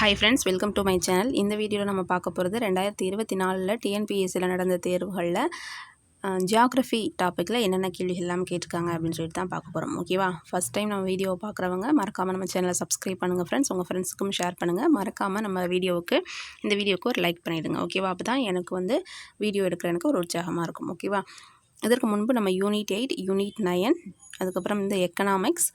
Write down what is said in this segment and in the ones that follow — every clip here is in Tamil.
Hi friends welcome to my channel இந்த வீடியோவில் நம்ம பார்க்க போகிறது ரெண்டாயிரத்தி இருபத்தி நாலில் டிஎன்பிஎஸ்சியில் நடந்த தேர்வுகளில் ஜியாகிரஃபி டாப்பிக்கில் என்னென்ன கேள்விகள் எல்லாம் கேட்டிருக்காங்க அப்படின்னு சொல்லிட்டு தான் பார்க்க போகிறோம் ஓகேவா ஃபஸ்ட் டைம் நம்ம வீடியோ பார்க்குறவங்க மறக்காமல் நம்ம சேனலை சப்ஸ்கிரைப் பண்ணுங்கள் ஃப்ரெண்ட்ஸ் உங்கள் ஃப்ரெண்ட்ஸுக்கும் ஷேர் பண்ணுங்கள் மறக்காமல் நம்ம வீடியோவுக்கு இந்த வீடியோவுக்கு ஒரு லைக் பண்ணிவிடுங்க ஓகேவா அப்போ தான் எனக்கு வந்து வீடியோ எடுக்கிற எனக்கு ஒரு உற்சாகமாக இருக்கும். ஓகேவா இதற்கு முன்பு நம்ம யூனிட் எயிட் யூனிட் நயன் அதுக்கப்புறம் இந்த எக்கனாமிக்ஸ்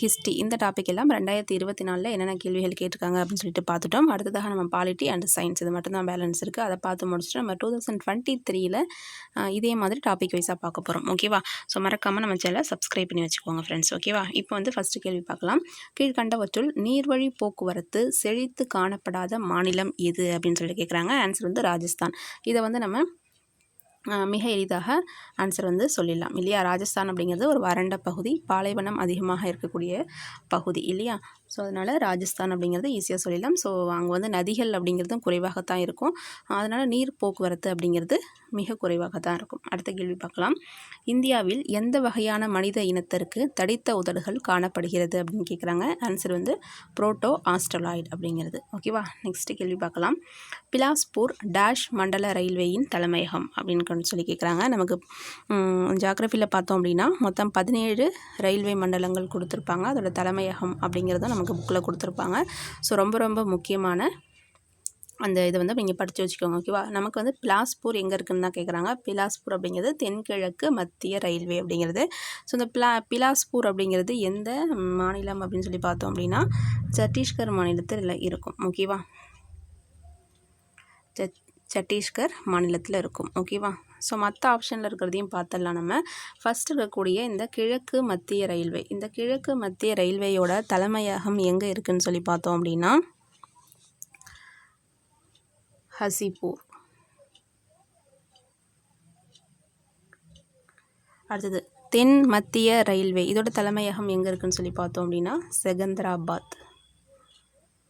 ஹிஸ்ட்ரி இந்த டாபிக் எல்லாம் ரெண்டாயிரத்தி இருபத்தி நாலில் என்னென்ன கேள்விகள் கேட்டிருக்காங்க அப்படின்னு சொல்லிட்டு பார்த்துட்டோம். அடுத்ததாக நம்ம பாலிட்டி அண்ட் சயின்ஸ் இது மட்டும்தான் பேலன்ஸ் இருக்குது அதை பார்த்து முடிச்சுட்டு நம்ம டூ தௌசண்ட் டுவெண்ட்டி த்ரீயில் இதே மாதிரி டாபிக் வைஸாக பார்க்க போகிறோம் ஓகேவா ஸோ மறக்காமல் நம்ம சேனலை சப்ஸ்கிரைப் பண்ணி வச்சுக்கோங்க ஃப்ரெண்ட்ஸ் ஓகேவா இப்போ வந்து ஃபஸ்ட்டு கேள்வி பார்க்கலாம். கீழ்கண்டவற்றுள் நீர்வழி போக்குவரத்து செழித்து காணப்படாத மாநிலம் எது? அப்படின்னு சொல்லிட்டு கேட்குறாங்க ஆன்சர் வந்து ராஜஸ்தான். இதை வந்து நம்ம மிக எளிதாக ஆன்சர் வந்து சொல்லிடலாம். இல்லையா? ராஜஸ்தான் அப்படிங்கிறது ஒரு வறண்ட பகுதி. பாலைவனம் அதிகமாக இருக்கக்கூடிய பகுதி இல்லையா? ஸோ அதனால் ராஜஸ்தான் அப்படிங்கிறது ஈஸியாக சொல்லிடலாம். ஸோ அங்கே வந்து நதிகள் அப்படிங்கிறதும் குறைவாகத்தான் இருக்கும். அதனால் நீர் போக்குவரத்து அப்படிங்கிறது மிக குறைவாக தான் இருக்கும். அடுத்த கேள்வி பார்க்கலாம். இந்தியாவில் எந்த வகையான மனித இனத்திற்கு தடித்த உதடுகள் காணப்படுகிறது அப்படின்னு கேட்குறாங்க ஆன்சர் வந்து புரோட்டோ ஆஸ்ட்ரலாய்டு அப்படிங்கிறது. ஓகேவா நெக்ஸ்ட் கேள்வி பார்க்கலாம். பிலாஸ்பூர் டேஷ் மண்டல ரயில்வேயின் தலைமையகம் அப்படின்னு சொல்லி கேட்குறாங்க நமக்கு ஜாகிரஃபியில் பார்த்தோம் அப்படின்னா மொத்தம் பதினேழு ரயில்வே மண்டலங்கள் கொடுத்துருப்பாங்க. அதோட தலைமையகம் அப்படிங்கிறதும் நமக்கு புக்கில் கொடுத்துருப்பாங்க. ஸோ ரொம்ப ரொம்ப முக்கியமான அந்த இதை வந்து நீங்கள் படித்து வச்சுக்கோங்க ஓகேவா நமக்கு வந்து பிலாஸ்பூர் எங்கே இருக்குன்னு தான் கேட்குறாங்க பிலாஸ்பூர் அப்படிங்கிறது தென்கிழக்கு மத்திய ரயில்வே அப்படிங்கிறது. ஸோ இந்த பிலா பிலாஸ்பூர் அப்படிங்கிறது எந்த மாநிலம் அப்படின்னு சொல்லி பார்த்தோம் அப்படின்னா சத்தீஸ்கர் மாநிலத்தில் இருக்கும் ஓகேவா சத்தீஸ்கர் மாநிலத்தில் இருக்கும். ஓகேவா ஸோ மற்ற ஆப்ஷனில் இருக்கிறதையும் பார்த்துடலாம் நம்ம. ஃபஸ்ட் இருக்கக்கூடிய இந்த கிழக்கு மத்திய ரயில்வே. இந்த கிழக்கு மத்திய ரயில்வேயோட தலைமையகம் எங்கே இருக்குதுன்னு சொல்லி பார்த்தோம் அப்படின்னா ஹசிப்பூர். அடுத்தது தென் மத்திய ரயில்வே. இதோட தலைமையகம் எங்கே இருக்குதுன்னு சொல்லி பார்த்தோம் அப்படின்னா செகந்திராபாத்.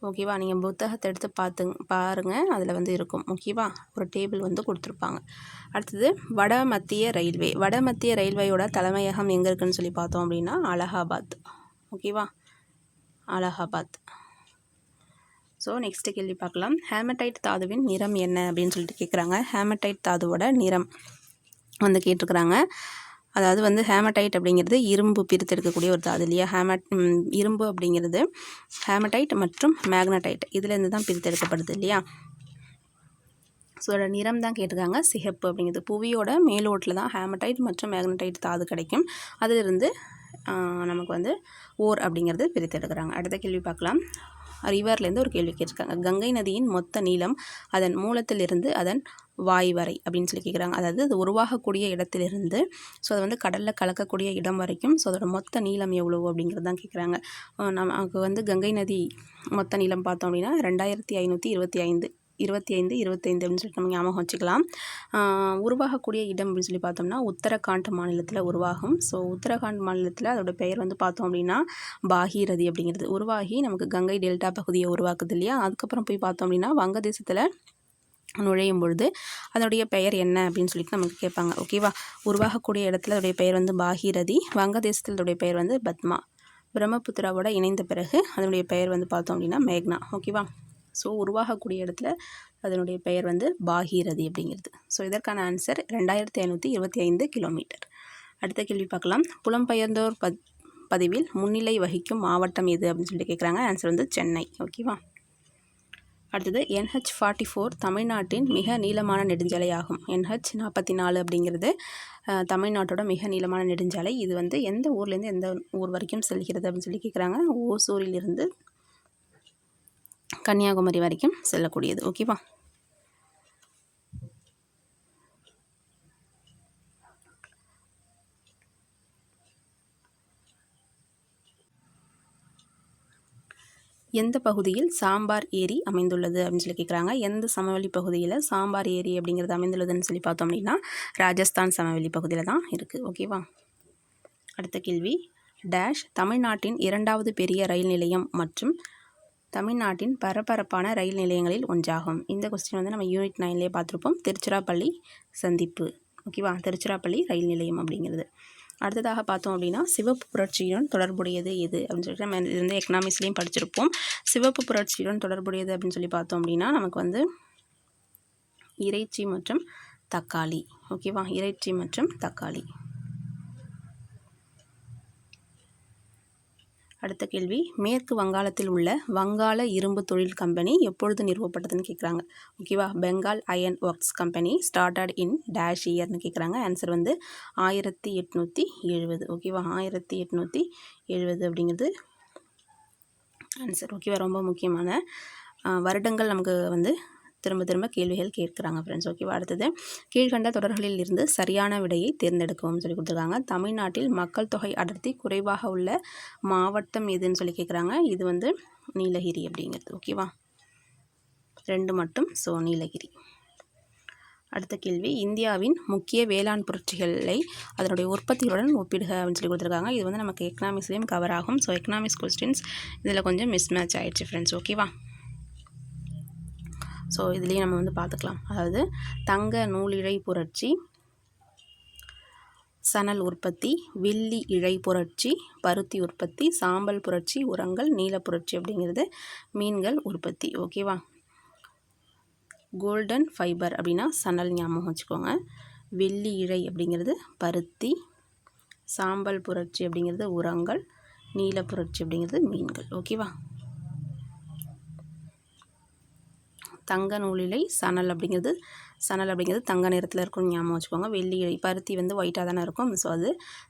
ஓகேவா? நீங்கள் புத்தகத்தை எடுத்து பார்த்து பாருங்கள் அதில் வந்து இருக்கும். ஓகேவா? ஒரு டேபிள் வந்து கொடுத்துருப்பாங்க. அடுத்தது வட மத்திய ரயில்வே. வட மத்திய ரயில்வேயோட தலைமையகம் எங்கே இருக்குதுன்னு சொல்லி பார்த்தோம் அப்படின்னா அலகாபாத். ஓகேவா? அலகாபாத். ஸோ நெக்ஸ்ட்டு கேள்வி பார்க்கலாம். ஹேமடைட் தாதுவின் நிறம் என்ன அப்படின்னு சொல்லிட்டு கேட்குறாங்க ஹேமடைட் தாதுவோட நிறம் வந்து கேட்டிருக்கிறாங்க. அதாவது வந்து ஹேமடைட் அப்படிங்கிறது இரும்பு பிரித்தெடுக்கக்கூடிய ஒரு தாது இல்லையா? ஹேமட் இரும்பு அப்படிங்கிறது ஹேமடைட் மற்றும் மேக்னடைட். இதுலேருந்து தான் பிரித்தெடுக்கப்படுது இல்லையா? ஸோ அதோட நிறம் தான் கேட்டிருக்காங்க. சிகப்பு அப்படிங்கிறது. புவியோட மேலோட்டில் தான் ஹேமடைட் மற்றும் மேக்னடைட் தாது கிடைக்கும். அதிலிருந்து நமக்கு வந்து ஓர் அப்படிங்கிறது பிரித்தெடுக்கிறாங்க. அடுத்த கேள்வி பார்க்கலாம். ரிவர்லேருந்து ஒரு கேள்வி கேட்டிருக்காங்க. கங்கை நதியின் மொத்த நீளம் அதன் மூலத்திலிருந்து அதன் வாய் வரை அப்படின்னு சொல்லி கேட்குறாங்க. அதாவது அது உருவாகக்கூடிய இடத்திலிருந்து ஸோ அது வந்து கடலில் கலக்கக்கூடிய இடம் வரைக்கும் ஸோ அதோட மொத்த நீளம் எவ்வளோ அப்படிங்கிறது தான் கேட்குறாங்க. நமக்கு வந்து கங்கை நதி மொத்த நீளம் பார்த்தோம் அப்படின்னா ரெண்டாயிரத்தி ஐநூற்றி இருபத்தி ஐந்து இருபத்தி ஐந்து இருபத்தைந்து அப்படின்னு சொல்லிட்டு நம்ம ஞாபகம் வச்சுக்கலாம். உருவாகக்கூடிய இடம் அப்படின்னு சொல்லி பார்த்தோம்னா உத்தரகாண்ட் மாநிலத்தில் உருவாகும். ஸோ உத்தரகாண்ட் மாநிலத்தில் அதோட பெயர் வந்து பார்த்தோம் அப்படின்னா பாகீரதி அப்படிங்கிறது. உருவாகி நமக்கு கங்கை டெல்டா பகுதியை உருவாக்குது இல்லையா? அதுக்கப்புறம் போய் பார்த்தோம் அப்படின்னா வங்கதேசத்தில் நுழையும் பொழுது அதனுடைய பெயர் என்ன அப்படின்னு சொல்லிட்டு நமக்கு கேட்பாங்க. ஓகேவா உருவாகக்கூடிய இடத்துல அதோடைய பெயர் வந்து பாகீரதி வங்கதேசத்தில் அதோடைய பெயர் வந்து பத்மா. பிரம்மபுத்திராவோட இணைந்த பிறகு அதனுடைய பெயர் வந்து பார்த்தோம் அப்படின்னா மேக்னா. ஓகேவா ஸோ உருவாகக்கூடிய இடத்துல அதனுடைய பெயர் வந்து பாகீரதி அப்படிங்கிறது. ஸோ இதற்கான ஆன்சர் ரெண்டாயிரத்தி ஐநூற்றி இருபத்தி ஐந்து கிலோமீட்டர் அடுத்த கேள்வி பார்க்கலாம். புலம்பெயர்ந்தோர் பத் பதிவில் முன்னிலை வகிக்கும் மாவட்டம் எது அப்படின்னு சொல்லிட்டு கேட்குறாங்க ஆன்சர் வந்து சென்னை. ஓகேவா அடுத்தது என்ஹெச் ஃபார்ட்டி ஃபோர் தமிழ்நாட்டின் மிக நீளமான நெடுஞ்சாலை ஆகும் என்ஹெச் நாற்பத்தி நாலு அப்படிங்கிறது தமிழ்நாட்டோட மிக நீளமான நெடுஞ்சாலை. இது வந்து எந்த ஊர்லேருந்து எந்த ஊர் வரைக்கும் செல்கிறது அப்படின்னு சொல்லி கேட்குறாங்க ஓசூரிலிருந்து கன்னியாகுமரி வரைக்கும் செல்லக்கூடியது. ஓகேவா எந்த பகுதியில் சாம்பார் ஏரி அமைந்துள்ளது அப்படின்னு சொல்லி கேட்குறாங்க எந்த சமவெளி பகுதியில் சாம்பார் ஏரி அப்படிங்கிறது அமைந்துள்ளதுன்னு சொல்லி பார்த்தோம் அப்படின்னா ராஜஸ்தான் சமவெளி பகுதியில் தான் இருக்குது ஓகேவா அடுத்த கேள்வி. டேஷ் தமிழ்நாட்டின் இரண்டாவது பெரிய ரயில் நிலையம் மற்றும் தமிழ்நாட்டின் பரபரப்பான ரயில் நிலையங்களில் ஒன்றாகும். இந்த கொஸ்டின் வந்து நம்ம யூனிட் நைன்லேயே பார்த்துருப்போம். திருச்சிராப்பள்ளி சந்திப்பு. ஓகேவா திருச்சிராப்பள்ளி ரயில் நிலையம் அப்படிங்கிறது. அடுத்ததாக பார்த்தோம் அப்படின்னா சிவப்பு புரட்சியுடன் தொடர்புடையது எது? அப்படின்னு சொல்லிட்டு நம்ம இது வந்து எக்கனாமிக்ஸ்லேயும் படிச்சிருப்போம். சிவப்பு புரட்சியுடன் தொடர்புடையது அப்படின்னு சொல்லி பார்த்தோம் அப்படின்னா நமக்கு வந்து இறைச்சி மற்றும் தக்காளி. ஓகேவா இறைச்சி மற்றும் தக்காளி. அடுத்த கேள்வி. மேற்கு வங்காளத்தில் உள்ள வங்காள இரும்பு தொழில் கம்பெனி எப்பொழுது நிறுவப்பட்டதுன்னு கேட்குறாங்க ஓகேவா Bengal iron works company started in dash இயர்னு கேட்குறாங்க ஆன்சர் வந்து ஆயிரத்தி எட்நூற்றி எழுபது ஓகேவா ஆயிரத்தி எட்நூற்றி எழுபது அப்படிங்கிறது ஆன்சர் ஓகேவா ரொம்ப முக்கியமான வருடங்கள் நமக்கு வந்து திரும்ப திரும்ப கேள்விகள் கேட்குறாங்க ஃப்ரெண்ட்ஸ் ஓகேவா அடுத்தது. கீழ்கண்ட தொடர்களில் இருந்து சரியான விடையை தேர்ந்தெடுக்கவும் சொல்லி கொடுத்துருக்காங்க. தமிழ்நாட்டில் மக்கள் தொகை அடர்த்தி குறைவாக உள்ள மாவட்டம் எதுன்னு சொல்லி கேட்குறாங்க. இது வந்து நீலகிரி அப்படிங்கிறது. ஓகேவா ரெண்டு மட்டும். ஸோ நீலகிரி. அடுத்த கேள்வி. இந்தியாவின் முக்கிய வேளாண் புரட்சிகளை அதனுடைய உற்பத்தியுடன் ஒப்பிடுக அப்படின்னு சொல்லி கொடுத்துருக்காங்க. இது வந்து நமக்கு எக்கனாமிக்ஸ்லேயும் கவர் ஆகும். ஸோ எக்கனாமிக்ஸ் கொஸ்டின்ஸ் இதில் கொஞ்சம் மிஸ் மேட்ச் ஆகிடுச்சு ஃப்ரெண்ட்ஸ் ஓகேவா ஸோ இதுலேயும் நம்ம வந்து பார்த்துக்கலாம். அதாவது தங்க நூலிழை புரட்சி சணல் உற்பத்தி வில்லி இழை புரட்சி பருத்தி உற்பத்தி சாம்பல் புரட்சி உரங்கள் நீல புரட்சி அப்படிங்கிறது மீன்கள் உற்பத்தி. ஓகேவா கோல்டன் ஃபைபர் அப்படின்னா சணல் ஞாபகம் வச்சுக்கோங்க. வெள்ளி இழை அப்படிங்கிறது பருத்தி சாம்பல் புரட்சி அப்படிங்கிறது உரங்கள் நீல புரட்சி அப்படிங்கிறது மீன்கள். ஓகேவா தங்க நூலிலை சணல் அப்படிங்கிறது சணல் அப்படிங்கிறது தங்க நிறத்தில் இருக்கும் ஞாபகம் வச்சுக்கோங்க. வெள்ளி பருத்தி வந்து ஒயிட்டாக தானே இருக்கும். ஸோ அது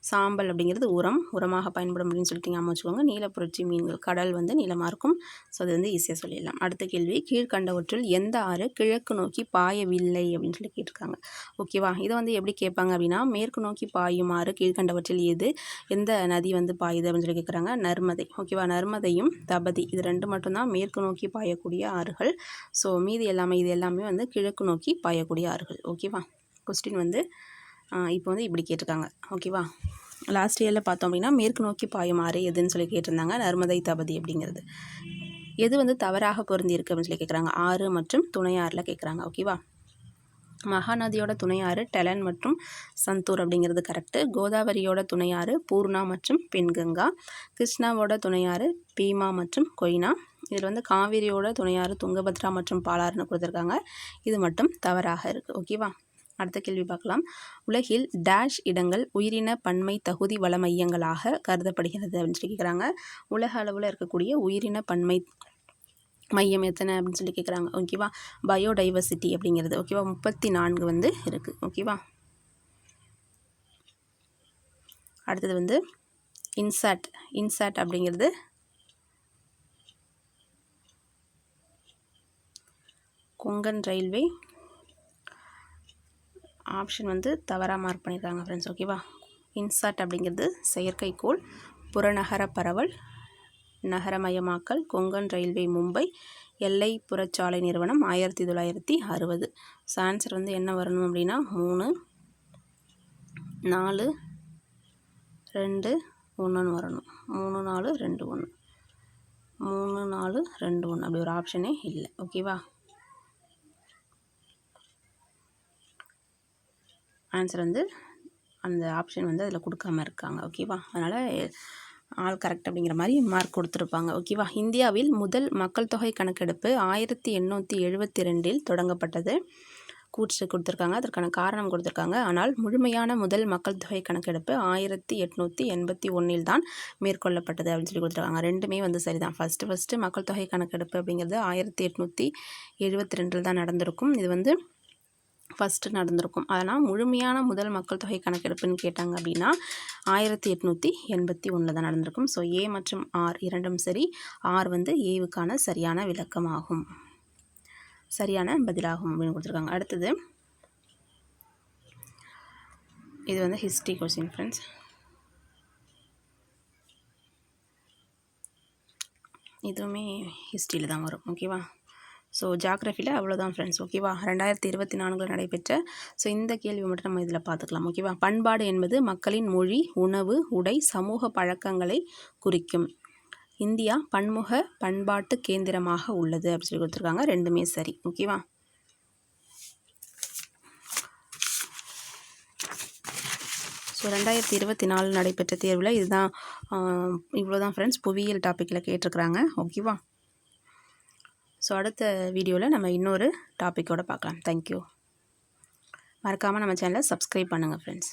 சாம்பல் அப்படிங்கிறது உரம் உரமாக பயன்படும் அப்படின்னு சொல்லிட்டு ஞாபகம் வச்சுக்கோங்க. நீலப்புரட்சி மீன்கள் கடல் வந்து நீளமாக இருக்கும். ஸோ அது வந்து ஈஸியாக சொல்லிடலாம். அடுத்த கேள்வி கீழ்கண்டவற்றில் எந்த ஆறு கிழக்கு நோக்கி பாயவில்லை அப்படின்னு சொல்லி கேட்டிருக்காங்க. ஓகேவா இதை வந்து எப்படி கேட்பாங்க அப்படின்னா மேற்கு நோக்கி பாயும் ஆறு கீழ்கண்டவற்றில் எது? எந்த நதி வந்து பாயுது அப்படின்னு சொல்லி கேட்குறாங்க. நர்மதை. ஓகேவா நர்மதையும் தபதி. இது ரெண்டு மட்டும்தான் மேற்கு நோக்கி பாயக்கூடிய ஆறுகள். ஸோ மீதி எல்லாமே இது எல்லாமே வந்து கிழக்கு நோக்கி பாய செய்யக்கூடிய ஆறுகள். ஓகேவா கொஸ்டின் வந்து இப்போ வந்து இப்படி கேட்டிருக்காங்க. ஓகேவா லாஸ்ட் இயரில் பார்த்தோம் அப்படின்னா மேற்கு நோக்கி பாயும் ஆறு எதுன்னு சொல்லி கேட்டிருந்தாங்க. நர்மதை தபதி அப்படிங்கிறது. எது வந்து தவறாக பொருந்திருக்கு அப்படின்னு சொல்லி கேட்குறாங்க ஆறு மற்றும் துணை ஆறில் கேட்குறாங்க ஓகேவா மகாநதியோட துணையாறு டெலன் மற்றும் சந்தூர் அப்படிங்கிறது கரெக்டு கோதாவரியோட துணையாறு பூர்ணா மற்றும் பெண்கங்கா கிருஷ்ணாவோட துணையாறு பீமா மற்றும் கொய்னா. இதில் வந்து காவிரியோட துணையாறு துங்கபத்ரா மற்றும் பாலாறுன்னு கொடுத்துருக்காங்க. இது மட்டும் தவறாக இருக்குது ஓகேவா அடுத்த கேள்வி பார்க்கலாம். உலகில் டேஷ் இடங்கள் உயிரின பன்மை தகுதி வள மையங்களாக கருதப்படுகிறது அப்படின்னு சொல்லி கேட்குறாங்க உலக அளவில் இருக்கக்கூடிய உயிரின பன்மை மையம் எத்தனை அப்படின்னு சொல்லி கேட்குறாங்க ஓகேவா பயோடைவர்சிட்டி அப்படிங்கிறது. ஓகேவா முப்பத்தி நான்கு வந்து இருக்குது ஓகேவா அடுத்தது வந்து இன்சாட் இன்சாட் அப்படிங்கிறது கொங்கன் ரயில்வே ஆப்ஷன் வந்து தவறாக மார்க் பண்ணியிருக்காங்க ஃப்ரெண்ட்ஸ் ஓகேவா இன்சாட் அப்படிங்கிறது செயற்கைக்கோள் புறநகர பரவல் நகரமயமாக்கல் கொங்கன் ரயில்வே மும்பை எல்லை புறச்சாலை நிறுவனம் ஆயிரத்தி தொள்ளாயிரத்தி அறுபது. ஸோ ஆன்சர் வந்து என்ன வரணும் அப்படின்னா மூணு நாலு ரெண்டு ஒன்றுன்னு வரணும். மூணு நாலு ரெண்டு ஒன்று மூணு நாலு ரெண்டு ஒன்று அப்படி ஒரு ஆப்ஷனே இல்லை. ஓகேவா ஆன்சர் வந்து அந்த ஆப்ஷன் வந்து அதில் கொடுக்காம இருக்காங்க. ஓகேவா அதனால் ஆள் கரெக்ட் அப்படிங்கிற மாதிரி மார்க் கொடுத்துருப்பாங்க. ஓகேவா இந்தியாவில் முதல் மக்கள் தொகை கணக்கெடுப்பு ஆயிரத்தி எண்ணூற்றி எழுபத்தி ரெண்டில் தொடங்கப்பட்டது. கூற்று கொடுத்துருக்காங்க. அதற்கான காரணம் கொடுத்துருக்காங்க. ஆனால் முழுமையான முதல் மக்கள் தொகை கணக்கெடுப்பு ஆயிரத்தி எட்நூற்றி எண்பத்தி ஒன்றில் தான் மேற்கொள்ளப்பட்டது அப்படின்னு சொல்லி கொடுத்துருக்காங்க. ரெண்டுமே வந்து சரிதான். ஃபஸ்ட்டு ஃபஸ்ட்டு மக்கள் தொகை கணக்கெடுப்பு அப்படிங்கிறது ஆயிரத்தி எட்நூற்றி எழுபத்தி ரெண்டில் தான் நடந்திருக்கும். இது வந்து ஃபஸ்ட்டு நடந்திருக்கும். அதனால் முழுமையான முதல் மக்கள் தொகை கணக்கெடுப்புன்னு கேட்டாங்க அப்படின்னா ஆயிரத்தி எட்நூற்றி எண்பத்தி ஒன்றில் தான் நடந்திருக்கும். ஸோ ஏ மற்றும் ஆர் இரண்டும் சரி. ஆர் வந்து ஏவுக்கான சரியான விளக்கமாகும். சரியான பதிலாகும் அப்படின்னு கொடுத்துருக்காங்க. அடுத்தது இது வந்து ஹிஸ்ட்ரி கொஸ்டின் ஃப்ரெண்ட்ஸ் இதுவுமே ஹிஸ்ட்ரியில் தான் வரும். ஓகேவா ஸோ ஜாக்ரஃபியில் அவ்வளோதான் ஃப்ரெண்ட்ஸ் ஓகேவா ரெண்டாயிரத்தி இருபத்தி நான்கில் நடைபெற்ற ஸோ இந்த கேள்வி மட்டும் நம்ம இதில் பார்த்துக்கலாம். ஓகேவா பண்பாடு என்பது மக்களின் மொழி உணவு உடை சமூக பழக்கங்களை குறிக்கும். இந்தியா பன்முக பண்பாட்டு கேந்திரமாக உள்ளது அப்படின்னு சொல்லி கொடுத்துருக்காங்க. ரெண்டுமே சரி. ஓகேவா ஸோ ரெண்டாயிரத்தி இருபத்தி நாலு நடைபெற்ற தேர்வில் இதுதான் இவ்வளோ தான் ஃப்ரெண்ட்ஸ் புவியியல் டாப்பிக்கில் கேட்டிருக்கிறாங்க. ஓகேவா ஸோ அடுத்த வீடியோவில் நம்ம இன்னொரு டாப்பிக்கோடு பார்க்கலாம். தேங்க்யூ மறக்காமல் நம்ம சேனலை சப்ஸ்கிரைப் பண்ணுங்கள் ஃப்ரெண்ட்ஸ்